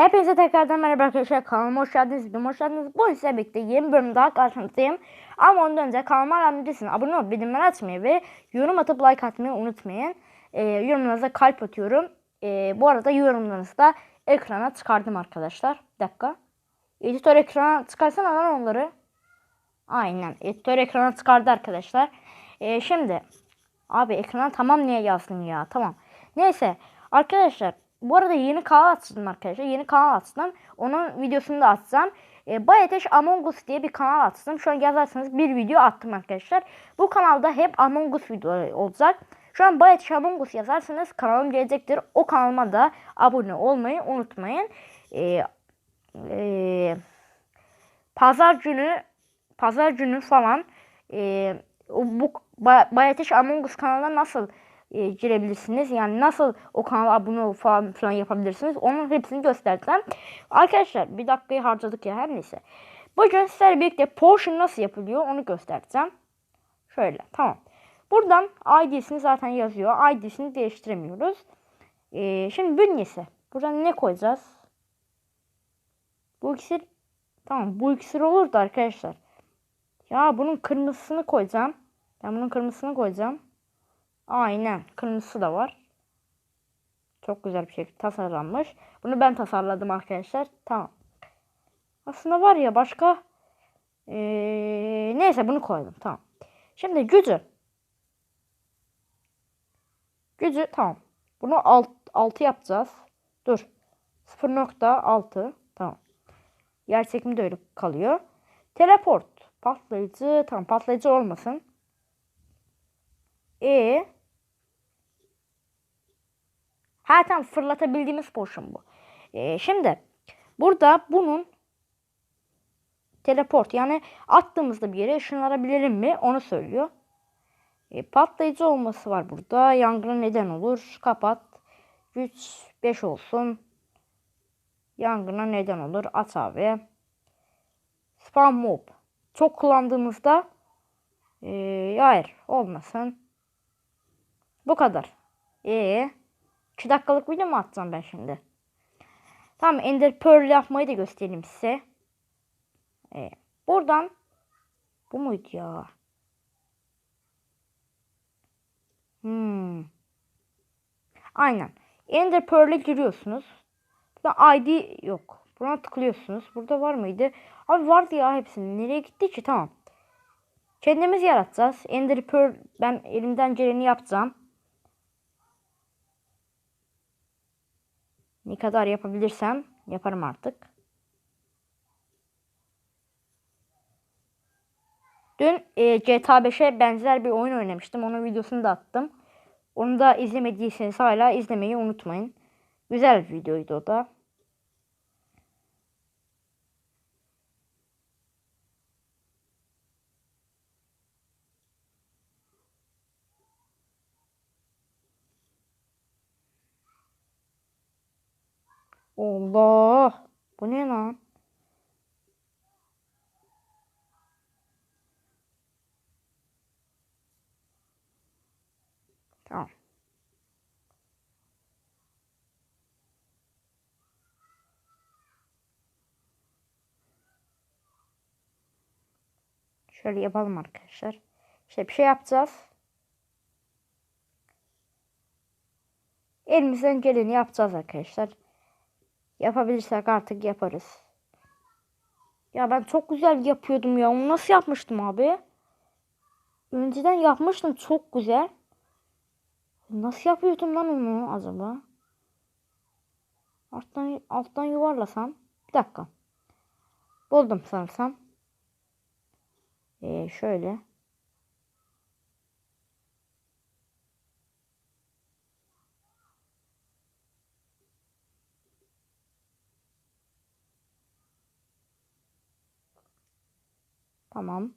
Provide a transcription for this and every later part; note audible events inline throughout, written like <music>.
Hepinize tekrardan merhaba arkadaşlar. Kanalıma hoş geldiniz. Videoma hoş geldiniz. Bu size birlikte yeni bölüm daha karşınızdayım. Ama ondan önce kanalıma değilsiniz. Abone olup bildirimleri açmayı ve yorum atıp like atmayı unutmayın. Ee, yorumlarınıza kalp atıyorum. Ee, bu arada yorumlarınızı da ekrana çıkardım arkadaşlar. Bir dakika. Editör ekrana çıkarsana lan onları. Aynen. Editör ekrana çıkardı arkadaşlar. Ee, şimdi. Abi ekrana tamam niye yazdın ya? Tamam. Neyse. Arkadaşlar bu arada yeni kanal açtım arkadaşlar. Yeni kanal açtım. Onun videosunu da atacağım. E, Bayateş Among Us diye bir kanal açtım. Şu an yazarsanız bir video attım arkadaşlar. Bu kanalda hep Among Us videoları olacak. Şu an Bayateş Among Us yazarsanız kanalım gelecektir. O kanalıma da abone olmayı unutmayın. E, e, pazar günü pazar günü falan e, bu Ba- Bayateş Among Us kanalına nasıl e, girebilirsiniz? Yani nasıl o kanala abone falan filan yapabilirsiniz? Onun hepsini göstereceğim. Arkadaşlar bir dakikayı harcadık ya her neyse. Bugün sizlerle birlikte Potion nasıl yapılıyor onu göstereceğim. Şöyle tamam. Buradan ID'sini zaten yazıyor. ID'sini değiştiremiyoruz. E, şimdi bünyesi. Buradan ne koyacağız? Bu iksir tamam bu iksir olurdu arkadaşlar. Ya bunun kırmızısını koyacağım. Ben bunun kırmızısını koyacağım. Aynen. Kırmızısı da var. Çok güzel bir şekilde tasarlanmış. Bunu ben tasarladım arkadaşlar. Tamam. Aslında var ya başka ee, neyse bunu koydum. Tamam. Şimdi gücü. Gücü tamam. Bunu alt, 6 yapacağız. Dur. 0.6 tamam. Yer çekimi de öyle kalıyor. Teleport. Patlayıcı. Tamam patlayıcı olmasın. E Ha tamam fırlatabildiğimiz potion bu. E, şimdi burada bunun teleport yani attığımızda bir yere ışınlanabilirim mi onu söylüyor. E, patlayıcı olması var burada. Yangına neden olur. Kapat. Güç 5 olsun. Yangına neden olur. At abi. Spam mob. Çok kullandığımızda ee, hayır olmasın. Bu kadar. Ee, 2 dakikalık video mu atacağım ben şimdi? Tamam Ender Pearl yapmayı da göstereyim size. Ee, buradan bu muydu ya? Hmm. Aynen. Ender Pearl'e giriyorsunuz. Burada ID yok. Buna tıklıyorsunuz. Burada var mıydı? Abi vardı ya hepsinin. Nereye gitti ki? Tamam. Kendimiz yaratacağız. Ender Pearl ben elimden geleni yapacağım. Ne kadar yapabilirsem yaparım artık. Dün e, GTA 5'e benzer bir oyun oynamıştım. Onun videosunu da attım. Onu da izlemediyseniz hala izlemeyi unutmayın. Güzel bir videoydu o da. Allah. Bu ne lan? Tamam. Şöyle yapalım arkadaşlar. İşte bir şey yapacağız. Elimizden geleni yapacağız arkadaşlar. Yapabilirsek artık yaparız. Ya ben çok güzel yapıyordum ya. Onu nasıl yapmıştım abi? Önceden yapmıştım çok güzel. Nasıl yapıyordum lan onu acaba? Alttan, alttan yuvarlasam. Bir dakika. Buldum sanırsam. Ee, şöyle. Tamam.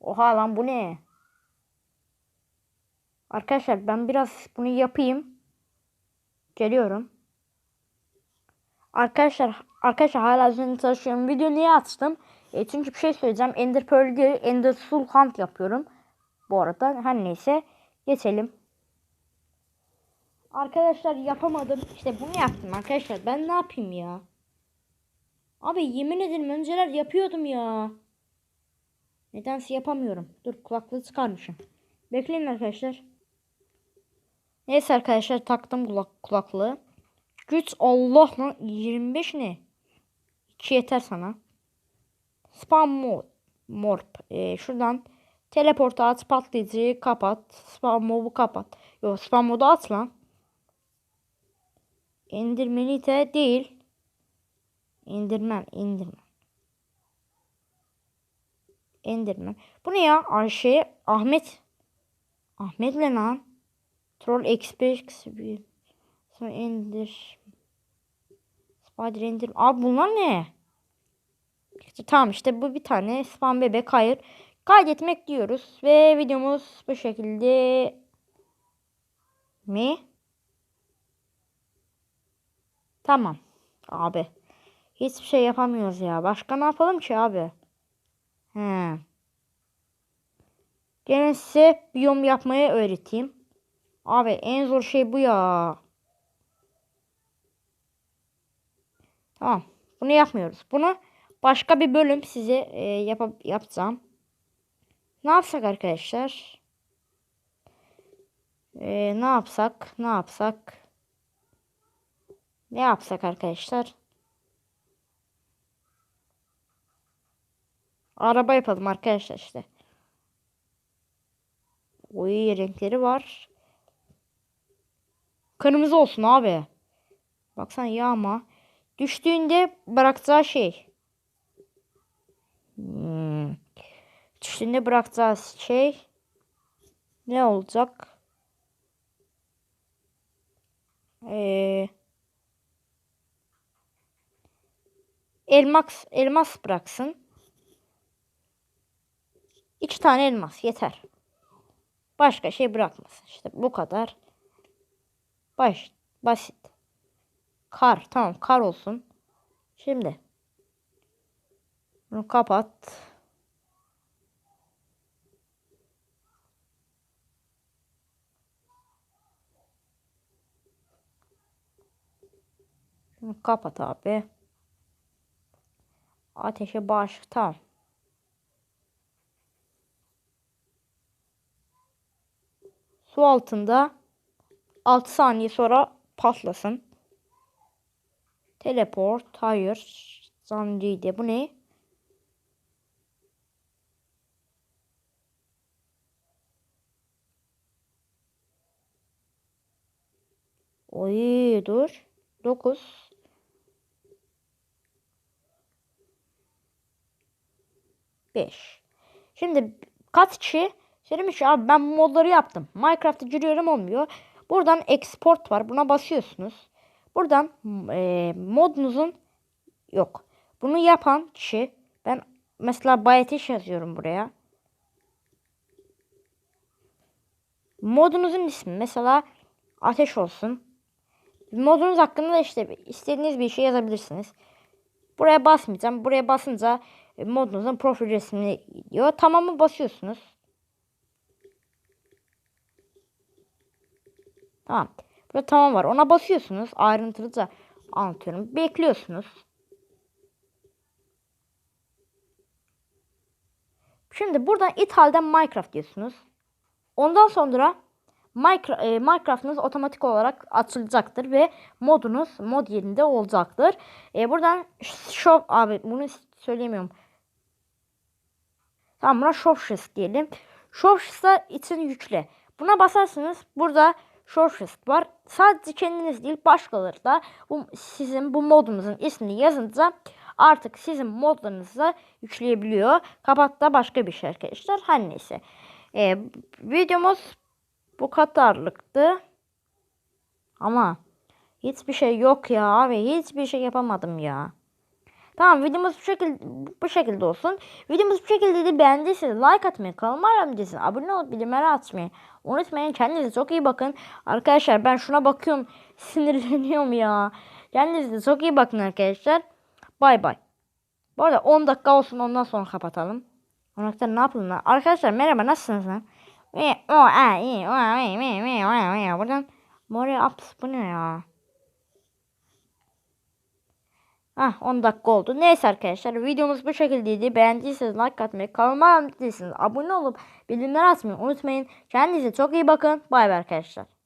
Oha lan bu ne? Arkadaşlar ben biraz bunu yapayım. Geliyorum. Arkadaşlar arkadaşlar hala üzerinde çalışıyorum. Video niye açtım? E, çünkü bir şey söyleyeceğim. Ender Pearl değil Ender Soul Hunt yapıyorum. Bu arada her neyse geçelim. Arkadaşlar yapamadım. İşte bunu yaptım arkadaşlar. Ben ne yapayım ya? Abi yemin ederim önceler yapıyordum ya. Nedense yapamıyorum. Dur kulaklığı çıkarmışım. Bekleyin arkadaşlar. Neyse arkadaşlar taktım kulak kulaklığı. Güç Allah lan 25 ne? 2 yeter sana. Spam mod. Morp. Ee, şuradan teleportu at patlayıcıyı kapat. Spam mobu kapat. Yok spam modu at lan. Endirmenite değil. İndirmem, indirmem. İndirmem. Bu ne ya? Ayşe, Ahmet. Ahmet ne lan? Troll X5 bir. Sonra indir. Spider indir. Abi bunlar ne? İşte, tamam işte bu bir tane spam bebek. Hayır. Kaydetmek diyoruz. Ve videomuz bu şekilde mi? Tamam. Abi. Hiçbir şey yapamıyoruz ya. Başka ne yapalım ki abi? He. Gelin size biyom yapmayı öğreteyim. Abi en zor şey bu ya. Tamam. Bunu yapmıyoruz. Bunu başka bir bölüm size e, yap yapacağım. Ne yapsak arkadaşlar? E, ne yapsak? Ne yapsak? Ne yapsak arkadaşlar? Araba yapalım arkadaşlar işte. Oy renkleri var. Kırmızı olsun abi. Baksana yağma. Düştüğünde bırakacağı şey. Hmm. Düştüğünde bırakacağı şey. Ne olacak? Eee. Elmas, elmas bıraksın. İki tane elmas yeter. Başka şey bırakmasın. İşte bu kadar. Baş, basit. Kar. Tamam kar olsun. Şimdi. Bunu kapat. Şunu kapat abi. Ateşe baş. Tamam. Su altında 6 saniye sonra patlasın. Teleport. Hayır. Zannediydi. Bu ne? Oy dur. 9 5 Şimdi kaç kişi söylemiş abi ben modları yaptım. Minecraft'ta giriyorum olmuyor. Buradan export var. Buna basıyorsunuz. Buradan e, modunuzun yok. Bunu yapan kişi ben mesela bayetiş yazıyorum buraya. Modunuzun ismi mesela ateş olsun. Modunuz hakkında işte istediğiniz bir şey yazabilirsiniz. Buraya basmayacağım. Buraya basınca e, modunuzun profil resmini diyor. Tamamı basıyorsunuz. Tamam. Burada tamam var. Ona basıyorsunuz. Ayrıntılıca anlatıyorum. Bekliyorsunuz. Şimdi buradan ithalden Minecraft diyorsunuz. Ondan sonra e, Minecraft'ınız otomatik olarak açılacaktır ve modunuz mod yerinde olacaktır. E, buradan shop abi bunu söyleyemiyorum. Tamam buna shop diyelim. Shop için yükle. Buna basarsınız. Burada short var. Sadece kendiniz değil başkaları da bu sizin bu modunuzun ismini yazınca artık sizin modlarınızı yükleyebiliyor. Kapat da başka bir şey arkadaşlar. Her neyse. Ee, videomuz bu kadarlıktı. Ama hiçbir şey yok ya abi. Hiçbir şey yapamadım ya. Tamam videomuz bu şekilde bu şekilde olsun. Videomuz bu şekilde de beğendiyseniz like atmayı, kanalıma abone abone olup bildirimleri açmayı unutmayın. Kendinize çok iyi bakın. Arkadaşlar ben şuna bakıyorum <laughs> sinirleniyorum ya. Kendinize çok iyi bakın arkadaşlar. Bay bay. Bu arada 10 dakika olsun ondan sonra kapatalım. 10 dakika ne yapalım lan? Arkadaşlar merhaba nasılsınız lan? Buradan More apps bu ne ya? Hah 10 dakika oldu. Neyse arkadaşlar videomuz bu şekildeydi. Beğendiyseniz like atmayı, kanalıma abone abone olup bildirimleri açmayı unutmayın. Kendinize çok iyi bakın. Bay bay arkadaşlar.